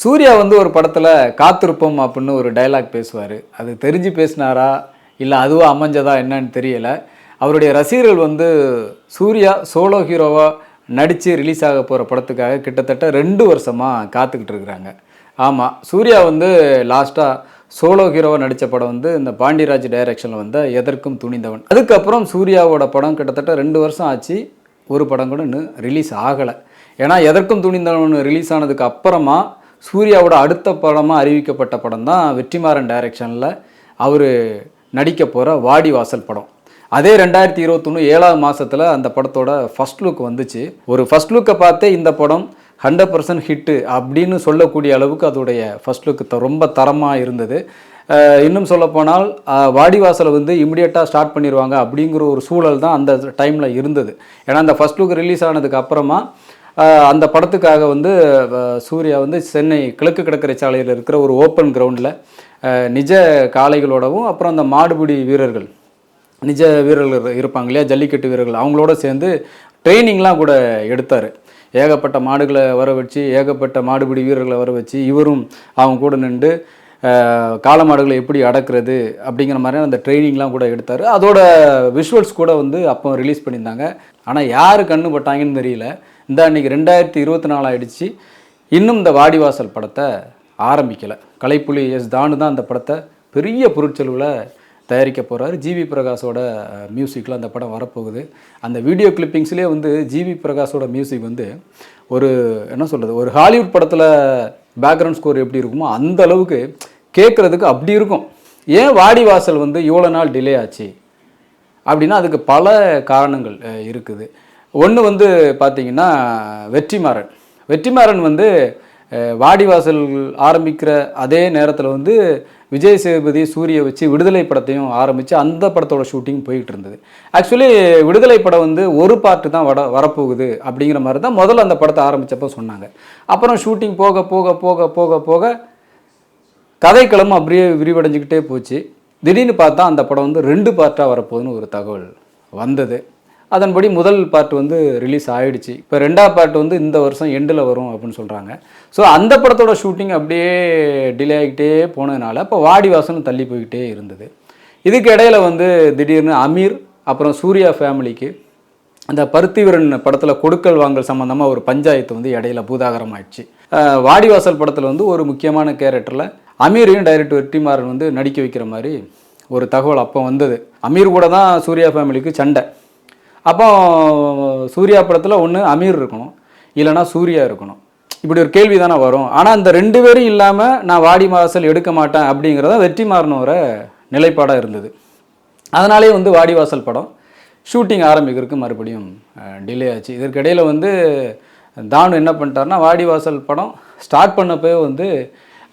சூர்யா வந்து ஒரு படத்தில் காத்திருப்போம் அப்படின்னு ஒரு டயலாக் பேசுவார். அது தெரிஞ்சு பேசினாரா? இல்லை அதுவாக அமைஞ்சதா என்னன்னு தெரியலை. அவருடைய ரசிகர்கள் வந்து சூர்யா சோலோ ஹீரோவாக நடித்து ரிலீஸ் ஆக போகிற படத்துக்காக கிட்டத்தட்ட ரெண்டு வருஷமாக காத்துக்கிட்டு இருக்கிறாங்க. ஆமாம் சூர்யா வந்து லாஸ்ட்டாக சோலோ ஹீரோவாக நடித்த படம் வந்து இந்த பாண்டியராஜ் டைரக்ஷனில் வந்த எதற்கும் துணிந்தவன். அதுக்கப்புறம் சூர்யாவோட படம் கிட்டத்தட்ட ரெண்டு வருஷம் ஆச்சு. ஒரு படம் கூட இன்னும் ரிலீஸ் ஆகலை. ஏன்னா எதற்கும் துணிந்தவன் ரிலீஸ் ஆனதுக்கு அப்புறமா சூர்யாவோட அடுத்த படமாக அறிவிக்கப்பட்ட படம் தான் வெற்றிமாறன் டைரக்ஷனில் அவர் நடிக்க போகிற வாடி வாசல் படம். அதே ரெண்டாயிரத்தி இருபத்தொன்று ஏழாவது மாதத்தில் அந்த படத்தோட ஃபஸ்ட் லுக் வந்துச்சு. ஒரு ஃபஸ்ட் லுக்கை பார்த்தே இந்த படம் ஹண்ட்ரட் பர்சன்ட் ஹிட்டு அப்படின்னு சொல்லக்கூடிய அளவுக்கு அதோடைய ஃபஸ்ட் லுக்கு ரொம்ப தரமாக இருந்தது. இன்னும் சொல்லப்போனால் வாடிவாசலை வந்து இமிடியட்டாக ஸ்டார்ட் பண்ணிடுவாங்க அப்படிங்கிற ஒரு சூழல் தான் அந்த டைமில் இருந்தது. ஏன்னா அந்த ஃபஸ்ட் லுக் ரிலீஸ் ஆனதுக்கு அப்புறமா அந்த படத்துக்காக வந்து சூர்யா வந்து சென்னை கிழக்கு கடற்கரை சாலையில் இருக்கிற ஒரு ஓப்பன் கிரவுண்டில் நிஜ காளைகளோடவும் அப்புறம் அந்த மாடுபிடி வீரர்கள் நிஜ வீரர்கள் இருப்பாங்க இல்லையா ஜல்லிக்கட்டு வீரர்கள் அவங்களோட சேர்ந்து ட்ரைனிங்லாம் கூட எடுத்தார். ஏகப்பட்ட மாடுகளை வர வச்சு ஏகப்பட்ட மாடுபிடி வீரர்களை வர வச்சு இவரும் அவங்க கூட நின்று காளை மாடுகளை எப்படி அடக்கிறது அப்படிங்கிற மாதிரியான அந்த ட்ரைனிங்லாம் கூட எடுத்தார். அதோட விஷுவல்ஸ் கூட வந்து அப்போ ரிலீஸ் பண்ணியிருந்தாங்க. ஆனால் யார் கண்ணு பட்டாங்கன்னு தெரியல. இந்த அன்றைக்கி ரெண்டாயிரத்தி இருபத்தி நாலு ஆயிடுச்சு. இன்னும் இந்த வாடிவாசல் படத்தை ஆரம்பிக்கலை. கலைப்புலி எஸ் தானு தான் அந்த படத்தை பெரிய பொருட்செலவில் தயாரிக்க போகிறாரு ஜிவி பிரகாஷோட மியூசிக்கில் அந்த படம் வரப்போகுது. அந்த வீடியோ கிளிப்பிங்ஸ்லேயே வந்து ஜிவி பிரகாஷோட மியூசிக் வந்து ஒரு என்ன சொல்கிறது ஒரு ஹாலிவுட் படத்தில் பேக்ரவுண்ட் ஸ்கோர் எப்படி இருக்குமோ அந்த அளவுக்கு கேட்குறதுக்கு அப்படி இருக்கும். ஏன் வாடிவாசல் வந்து இவ்வளோ நாள் டிலே ஆச்சு? அப்படின்னா அதுக்கு பல காரணங்கள் இருக்குது. ஒன்று வந்து பார்த்திங்கன்னா வெற்றிமாறன். வெற்றிமாறன் வந்து வாடிவாசல் ஆரம்பிக்கிற அதே நேரத்தில் வந்து விஜய் சேதுபதி சூரிய வச்சு விடுதலை படத்தையும் ஆரம்பித்து அந்த படத்தோட ஷூட்டிங் போயிட்டு இருந்தது. ஆக்சுவலி விடுதலை படம் வந்து ஒரு பார்ட்டு தான் வட வரப்போகுது அப்படிங்கிற மாதிரி தான் முதல்ல அந்த படத்தை ஆரம்பித்தப்போ சொன்னாங்க. அப்புறம் ஷூட்டிங் போக போக போக போக போக கதைக்களம் அப்படியே விரிவடைஞ்சிக்கிட்டே போச்சு. திடீர்னு பார்த்தா அந்த படம் வந்து ரெண்டு பார்ட்டாக வரப்போகுதுன்னு ஒரு தகவல் வந்தது. அதன்படி முதல் பார்ட் வந்து ரிலீஸ் ஆகிடுச்சு இப்போ ரெண்டாவது பார்ட் வந்து இந்த வருஷம் எண்டில் வரும் அப்படின்னு சொல்கிறாங்க ஸோ அந்த படத்தோட ஷூட்டிங் அப்படியே டிலே ஆகிக்கிட்டே போனதுனால இப்போ வாடிவாசலும் தள்ளி போய்கிட்டே இருந்தது. இதுக்கு இடையில வந்து திடீர்னு அமீர் அப்புறம் சூர்யா ஃபேமிலிக்கு அந்த பருத்திவீரன் படத்தில் கொடுக்கல் வாங்கல் சம்மந்தமாக ஒரு பஞ்சாயத்து வந்து இடையில பூதாகரம் ஆயிடுச்சு. வாடிவாசல் படத்தில் வந்து ஒரு முக்கியமான கேரக்டரில் அமீரையும் டைரக்டர் வெற்றிமாறன் வந்து நடிக்க வைக்கிற மாதிரி ஒரு தகவல் அப்போ வந்தது. அமீர் கூட தான் சூர்யா ஃபேமிலிக்கு சண்டை. அப்போ சூர்யா படத்தில் ஒன்று அமீர் இருக்கணும். இல்லைன்னா சூர்யா இருக்கணும். இப்படி ஒரு கேள்வி தானே வரும். ஆனால் அந்த ரெண்டு பேரும் இல்லாமல் நான் வாடி வாசல் எடுக்க மாட்டேன் அப்படிங்கிறத வெற்றிமாறனோட நிலைப்பாடாக இருந்தது. அதனாலே வந்து வாடிவாசல் படம் ஷூட்டிங் ஆரம்பிக்கிறதுக்கு மறுபடியும் டிலே ஆச்சு. இதற்கிடையில் வந்து தானு என்ன பண்ணிட்டாருன்னா வாடிவாசல் படம் ஸ்டார்ட் பண்ணப்போ வந்து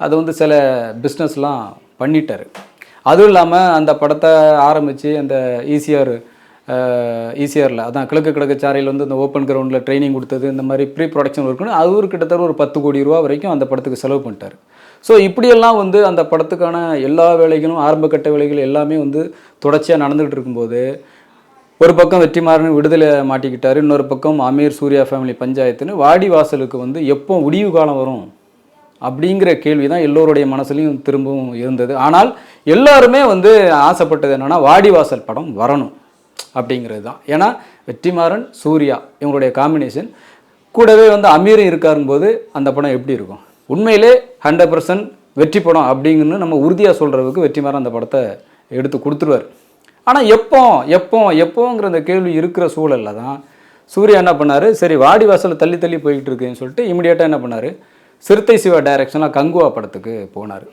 அது வந்து சில பிஸ்னஸ்லாம் பண்ணிட்டார். அதுவும் இல்லாமல் அந்த படத்தை ஆரம்பித்து அந்த ஈசிஆர் ஈஸியரில் அதான் கிழக்கு கிழக்கு சாரையில் வந்து இந்த ஓப்பன் கிரவுண்டில் ட்ரைனிங் கொடுத்தது இந்த மாதிரி ப்ரீ ப்ரொடக்ஷன் ஒர்க்குன்னு அது ஒரு கிட்டத்தட்ட ஒரு பத்து கோடி ரூபா வரைக்கும் அந்த படத்துக்கு செலவு பண்ணிட்டார். ஸோ இப்படியெல்லாம் வந்து அந்த படத்துக்கான எல்லா வேலைகளும் ஆரம்பக்கட்ட வேலைகள் எல்லாமே வந்து தொடர்ச்சியாக நடந்துகிட்டு இருக்கும்போது ஒரு பக்கம் வெற்றிமாறன் விடுதலை மாட்டிக்கிட்டார் இன்னொரு பக்கம் அமீர் சூர்யா ஃபேமிலி பஞ்சாயத்துன்னு வாடி வாசலுக்கு வந்து எப்போ முடிவு காலம் வரும் அப்படிங்கிற கேள்வி தான் எல்லோருடைய மனசுலையும் திரும்பவும் இருந்தது. ஆனால் எல்லாருமே வந்து ஆசைப்பட்டது என்னென்னா வாடிவாசல் படம் வரணும். அப்படிங்கிறது தான். ஏன்னா வெற்றிமாறன் சூர்யா இவங்களுடைய காம்பினேஷன் கூடவே வந்து அமீரும் இருக்காருங்க போது அந்த படம் எப்படி இருக்கும்? உண்மையிலே ஹண்ட்ரட் பர்சன்ட் வெற்றி படம் அப்படிங்கன்னு நம்ம உறுதியாக சொல்கிறதுக்கு வெற்றிமாறன் அந்த படத்தை எடுத்து கொடுத்துருவார். ஆனால் எப்போ எப்போ எப்போங்கிற அந்த கேள்வி இருக்கிற சூழலில் தான் சூர்யா என்ன பண்ணார்? சரி வாடி வாசலில் தள்ளி தள்ளி போய்கிட்டு இருக்குன்னு சொல்லிட்டு இமிடியேட்டாக என்ன பண்ணார்? சிறுத்தை சிவா டைரக்ஷனில் கங்குவா படத்துக்கு போனார்.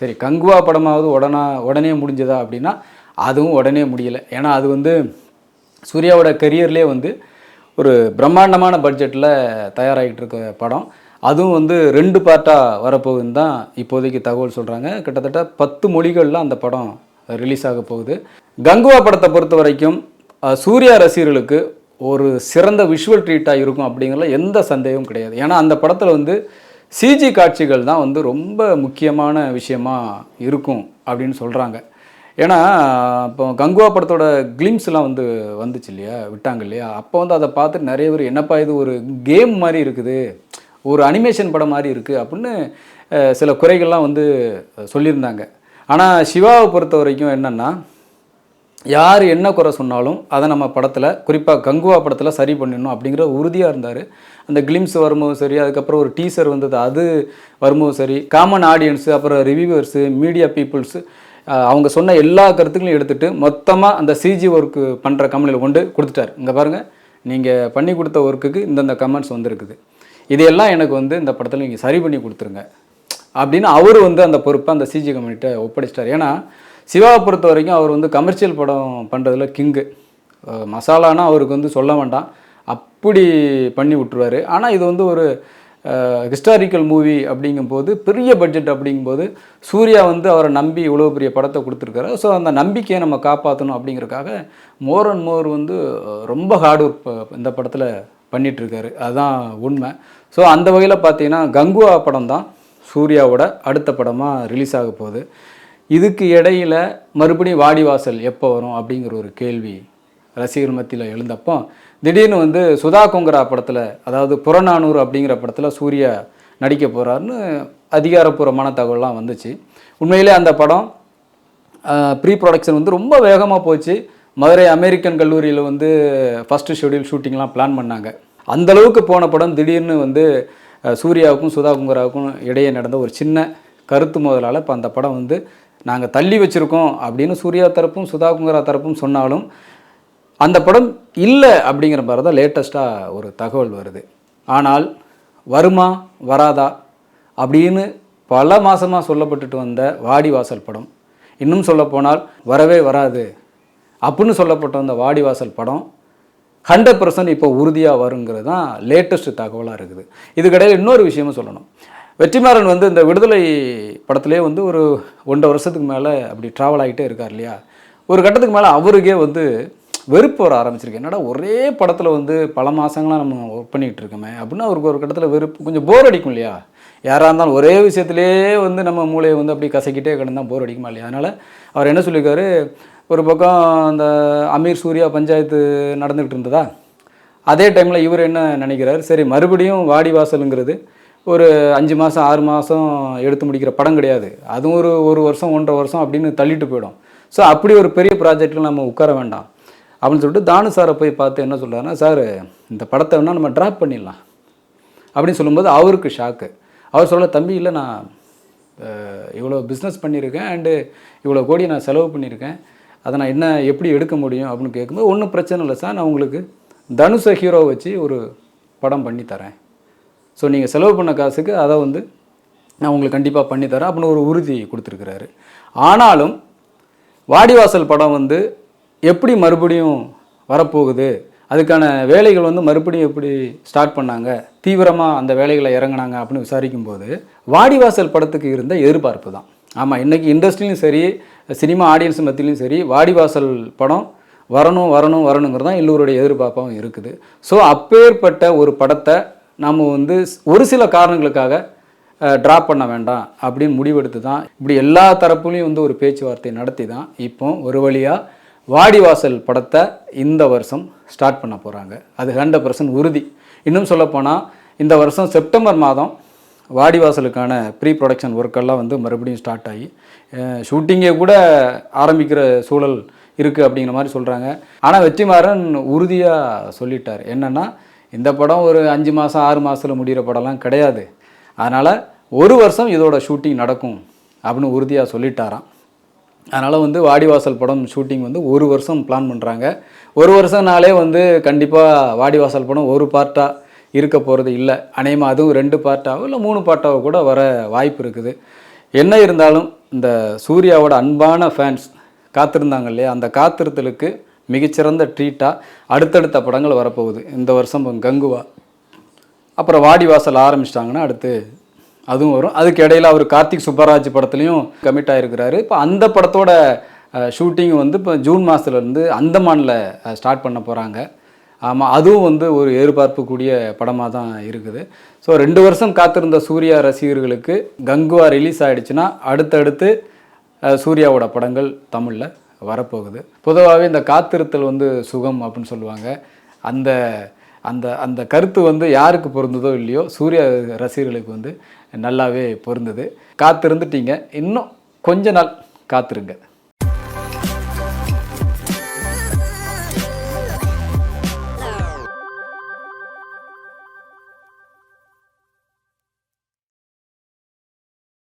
சரி கங்குவா படமாவது உடனே உடனே முடிஞ்சதா அப்படின்னா அதுவும் உடனே முடியலை. ஏன்னா அது வந்து சூர்யாவோட கரியர்லேயே வந்து ஒரு பிரம்மாண்டமான பட்ஜெட்டில் தயாராகிட்டு இருக்க படம். அதுவும் வந்து ரெண்டு பார்ட்டாக வரப்போகுதுன்னு தான் இப்போதைக்கு தகவல் சொல்கிறாங்க கிட்டத்தட்ட பத்து மொழிகளில் அந்த படம் ரிலீஸ் ஆக போகுது. கங்குவா படத்தை பொறுத்த வரைக்கும் சூர்யா ரசிகர்களுக்கு ஒரு சிறந்த விஷுவல் ட்ரீட்டாக இருக்கும் அப்படிங்கிறதுல எந்த சந்தேகமும் கிடையாது. ஏன்னா அந்த படத்தில் வந்து சிஜி காட்சிகள் தான் வந்து ரொம்ப முக்கியமான விஷயமா இருக்கும் அப்படின்னு சொல்கிறாங்க ஏன்னா இப்போ கங்குவா படத்தோட கிளிம்ஸ்லாம் வந்து வந்துச்சு இல்லையா? விட்டாங்க இல்லையா? அப்போ வந்து அதை பார்த்துட்டு நிறைய பேர் என்னப்பா இது ஒரு கேம் மாதிரி இருக்குது. ஒரு அனிமேஷன் படம் மாதிரி இருக்குது அப்படின்னு சில குறைகள்லாம் வந்து சொல்லியிருந்தாங்க. ஆனால் சிவாவை பொறுத்த வரைக்கும் என்னென்னா யார் என்ன குறை சொன்னாலும் அதை நம்ம படத்தில் குறிப்பாக கங்குவா படத்தில் சரி பண்ணிடணும் அப்படிங்கிற உறுதியாக இருந்தார். அந்த கிளிம்ஸ் வரும்போதும் சரி அதுக்கப்புறம் ஒரு டீசர் வந்தது அது வரும்போதும் சரி. காமன் ஆடியன்ஸு அப்புறம் ரிவ்யூவர்ஸு மீடியா பீப்புள்ஸு அவங்க சொன்ன எல்லா கருத்துக்களையும் எடுத்துகிட்டு மொத்தமாக அந்த சிஜி ஒர்க்கு பண்ணுற கம்பெனியில் கொண்டு கொடுத்துட்டார். இங்கே பாருங்கள் நீங்கள் பண்ணி கொடுத்த ஒர்க்குக்கு இந்தந்த கமெண்ட்ஸ் வந்திருக்குது. இதையெல்லாம் எனக்கு வந்து இந்த படத்தில் நீங்கள் சரி பண்ணி கொடுத்துருங்க. அப்படின்னு அவர் வந்து அந்த பொறுப்பை அந்த சிஜி கம்பெனிகிட்ட ஒப்படைச்சிட்டார். ஏன்னா சிவாவை பொறுத்த வரைக்கும் அவர் வந்து கமர்ஷியல் படம் பண்ணுறதுல கிங்கு மசாலானா அவருக்கு வந்து சொல்ல வேண்டாம். அப்படி பண்ணி விட்டுருவார். ஆனால் இது வந்து ஒரு ஹிஸ்டாரிக்கல் மூவி அப்படிங்கும்போது பெரிய பட்ஜெட் அப்படிங்கும்போது சூர்யா வந்து அவரை நம்பி இவ்வளோ பெரிய படத்தை கொடுத்துருக்காரு. ஸோ அந்த நம்பிக்கையை நம்ம காப்பாற்றணும் அப்படிங்கிறதுக்காக மோர் அண்ட் மோர் வந்து ரொம்ப ஹார்ட் ஒர்க் இந்த படத்தில் பண்ணிகிட்ருக்காரு அதுதான் உண்மை. ஸோ அந்த வகையில் பார்த்தீங்கன்னா கங்குவா படம் தான் சூர்யாவோட அடுத்த படமாக ரிலீஸ் ஆக போகுது. இதுக்கு இடையில் மறுபடியும் வாடிவாசல் எப்போ வரும் அப்படிங்கிற ஒரு கேள்வி ரசிகர் மத்தியில் எழுந்தப்போ திடீர்னு வந்து சுதா கொங்கரா படத்தில் அதாவது புறநானூறு அப்படிங்கிற படத்தில் சூர்யா நடிக்க போகிறாருன்னு அதிகாரப்பூர்வமான தகவல்லாம் வந்துச்சு. உண்மையிலே அந்த படம் ப்ரீ ப்ரொடக்ஷன் வந்து ரொம்ப வேகமாக போச்சு. மதுரை அமெரிக்கன் கல்லூரியில் வந்து ஃபஸ்ட்டு ஷெடியூல் ஷூட்டிங்லாம் பிளான் பண்ணாங்க. அந்த அளவுக்கு போன படம் திடீர்னு வந்து சூர்யாவுக்கும் சுதா குங்கராவுக்கும் இடையே நடந்த ஒரு சின்ன கருத்து மோதலால் இப்போ அந்த படம் வந்து நாங்கள் தள்ளி வச்சுருக்கோம் அப்படின்னு சூர்யா தரப்பும் சுதா குங்கரா தரப்பும் சொன்னாலும் அந்த படம் இல்லை அப்படிங்கிற மாதிரி தான் லேட்டஸ்ட்டாக ஒரு தகவல் வருது. ஆனால் வருமா வராதா அப்படின்னு பல மாதமாக சொல்லப்பட்டுட்டு வந்த வாடிவாசல் படம் இன்னும் சொல்லப்போனால் வரவே வராது அப்படின்னு சொல்லப்பட்ட அந்த வாடிவாசல் படம் ஹண்ட்ரட் பர்சன்ட் இப்போ உறுதியாக வருங்கிறது தான் லேட்டஸ்ட் தகவலாக இருக்குது. இதுக்கிடையில் இன்னொரு விஷயமும் சொல்லணும். வெற்றிமாறன் வந்து இந்த விடுதலை படத்திலே வந்து ஒரு ஒன்றரை வருஷத்துக்கு மேலே அப்படி ட்ராவல் ஆகிட்டே இருக்கார் இல்லையா? ஒரு கட்டத்துக்கு மேலே அவருக்கே வந்து வெறுப்பு வர ஆரம்பிச்சிருக்கு. என்னடா ஒரே படத்தில் வந்து பல மாதங்களாக நம்ம ஒர்க் பண்ணிகிட்டு இருக்கோமே அப்படின்னா அவருக்கு ஒரு கட்டத்தில் வெறுப்பு கொஞ்சம் போர் அடிக்கும் இல்லையா? யாராக இருந்தாலும் ஒரே விஷயத்திலே வந்து நம்ம மூளையை வந்து அப்படி கசக்கிட்டே கிடந்தால் போர் அடிக்குமா இல்லையா? அதனால் அவர் என்ன சொல்லியிருக்காரு? ஒரு பக்கம் அந்த அமீர் சூர்யா பஞ்சாயத்து நடந்துக்கிட்டு இருந்ததா? அதே டைமில் இவர் என்ன நினைக்கிறார்? சரி மறுபடியும் வாடி வாசலுங்கிறது ஒரு அஞ்சு மாதம் ஆறு மாதம் எடுத்து முடிக்கிற படம் கிடையாது. அதுவும் ஒரு ஒரு வருஷம் ஒன்றரை வருஷம் அப்படின்னு தள்ளிட்டு போயிடும். ஸோ அப்படி ஒரு பெரிய ப்ராஜெக்டில் நம்ம உட்கார வேண்டாம். அப்படின்னு சொல்லிட்டு தானு சாரை போய் பார்த்து என்ன சொல்கிறாருன்னா சார் இந்த படத்தை வேணால் நம்ம ட்ராப் பண்ணிடலாம். அப்படின்னு சொல்லும்போது அவருக்கு ஷாக்கு அவர் சொல்ல தம்பி இல்லை நான் இவ்வளோ பிஸ்னஸ் பண்ணியிருக்கேன் அண்டு இவ்வளோ கோடி நான் செலவு பண்ணியிருக்கேன். அதை நான் என்ன எப்படி எடுக்க முடியும்? அப்படின்னு கேட்கும்போது ஒன்றும் பிரச்சனை இல்லை சார். நான் உங்களுக்கு தனுஷை ஹீரோ வச்சு ஒரு படம் பண்ணி தரேன். ஸோ நீங்கள் செலவு பண்ண காசுக்கு அதை வந்து நான் உங்களுக்கு கண்டிப்பாக பண்ணித்தரேன் அப்படின்னு ஒரு உறுதி கொடுத்துருக்குறாரு. ஆனாலும் வாடிவாசல் படம் வந்து எப்படி மறுபடியும் வரப்போகுது? அதுக்கான வேலைகள் வந்து மறுபடியும் எப்படி ஸ்டார்ட் பண்ணாங்க? தீவிரமாக அந்த வேலைகளை இறங்குனாங்க அப்படின்னு விசாரிக்கும்போது வாடிவாசல் படத்துக்கு இருந்த எதிர்பார்ப்பு தான். ஆமாம் இன்றைக்கி இண்டஸ்ட்ரிலையும் சரி சினிமா ஆடியன்ஸ் மத்தியிலையும் சரி வாடிவாசல் படம் வரணும் வரணும் வரணுங்கிறது தான் எல்லோருடைய எதிர்பார்ப்பாகவும் இருக்குது. ஸோ அப்பேற்பட்ட ஒரு படத்தை நாம் வந்து ஒரு சில காரணங்களுக்காக ட்ராப் பண்ண வேண்டாம் அப்படின்னு முடிவெடுத்து தான் இப்படி எல்லா தரப்புலையும் வந்து ஒரு பேச்சுவார்த்தை நடத்தி தான் இப்போ ஒரு வழியாக வாடிவாசல் படத்தை இந்த வருஷம் ஸ்டார்ட் பண்ண போகிறாங்க அது ஹண்ட்ரட் பர்சன்ட் உறுதி. இன்னும் சொல்லப்போனால் இந்த வருஷம் செப்டம்பர் மாதம் வாடிவாசலுக்கான ப்ரீ ப்ரொடக்ஷன் ஒர்க்கெல்லாம் வந்து மறுபடியும் ஸ்டார்ட் ஆகி ஷூட்டிங்கே கூட ஆரம்பிக்கிற சூழல் இருக்குது அப்படிங்கிற மாதிரி சொல்கிறாங்க ஆனால் வெற்றிமாறன் உறுதியாக சொல்லிட்டார். என்னென்னா இந்த படம் ஒரு அஞ்சு மாதம் ஆறு மாதத்தில் முடிகிற படம்லாம் கிடையாது. அதனால் ஒரு வருஷம் இதோட ஷூட்டிங் நடக்கும் அப்படின்னு உறுதியாக சொல்லிட்டாராம். அதனால் வந்து வாடிவாசல் படம் ஷூட்டிங் வந்து ஒரு வருஷம் பிளான் பண்ணுறாங்க ஒரு வருஷம்னாலே வந்து கண்டிப்பாக வாடிவாசல் படம் ஒரு பார்ட்டாக இருக்க போகிறது இல்லை. அநேகமாக அதுவும் ரெண்டு பார்ட்டாவோ இல்லை மூணு பார்ட்டாவோ கூட வர வாய்ப்பு இருக்குது. என்ன இருந்தாலும் இந்த சூர்யாவோட அன்பான ஃபேன்ஸ் காத்திருந்தாங்க இல்லையா? அந்த காத்திருத்தலுக்கு மிகச்சிறந்த ட்ரீட்டாக அடுத்தடுத்த படங்கள் வரப்போகுது. இந்த வருஷம் கங்குவா. அப்புறம் வாடிவாசல் ஆரம்பிச்சிட்டாங்கன்னா அடுத்து அதுவும் வரும். அதுக்கு இடையில் அவர் கார்த்திக் சுப்பராஜ் படத்துலையும் கமிட் ஆகிருக்கிறாரு இப்போ அந்த படத்தோட ஷூட்டிங் வந்து இப்போ ஜூன் மாதத்துலேருந்து அந்தமானில் ஸ்டார்ட் பண்ண போகிறாங்க ஆமாம் அதுவும் வந்து ஒரு எதிர்பார்ப்புக்கூடிய படமாக தான் இருக்குது. ஸோ ரெண்டு வருஷம் காத்திருந்த சூர்யா ரசிகர்களுக்கு கங்குவா ரிலீஸ் ஆகிடுச்சுன்னா அடுத்தடுத்து சூர்யாவோட படங்கள் தமிழில் வரப்போகுது. பொதுவாகவே இந்த காத்திருத்தல் வந்து சுகம் அப்படின்னு சொல்லுவாங்க. அந்த அந்த அந்த கருத்து வந்து யாருக்கு பொருந்ததோ இல்லையோ சூர்யா ரசிகர்களுக்கு வந்து நல்லாவே பொருந்தது. காத்திருந்துட்டீங்க. இன்னும் கொஞ்ச நாள் காத்திருங்க.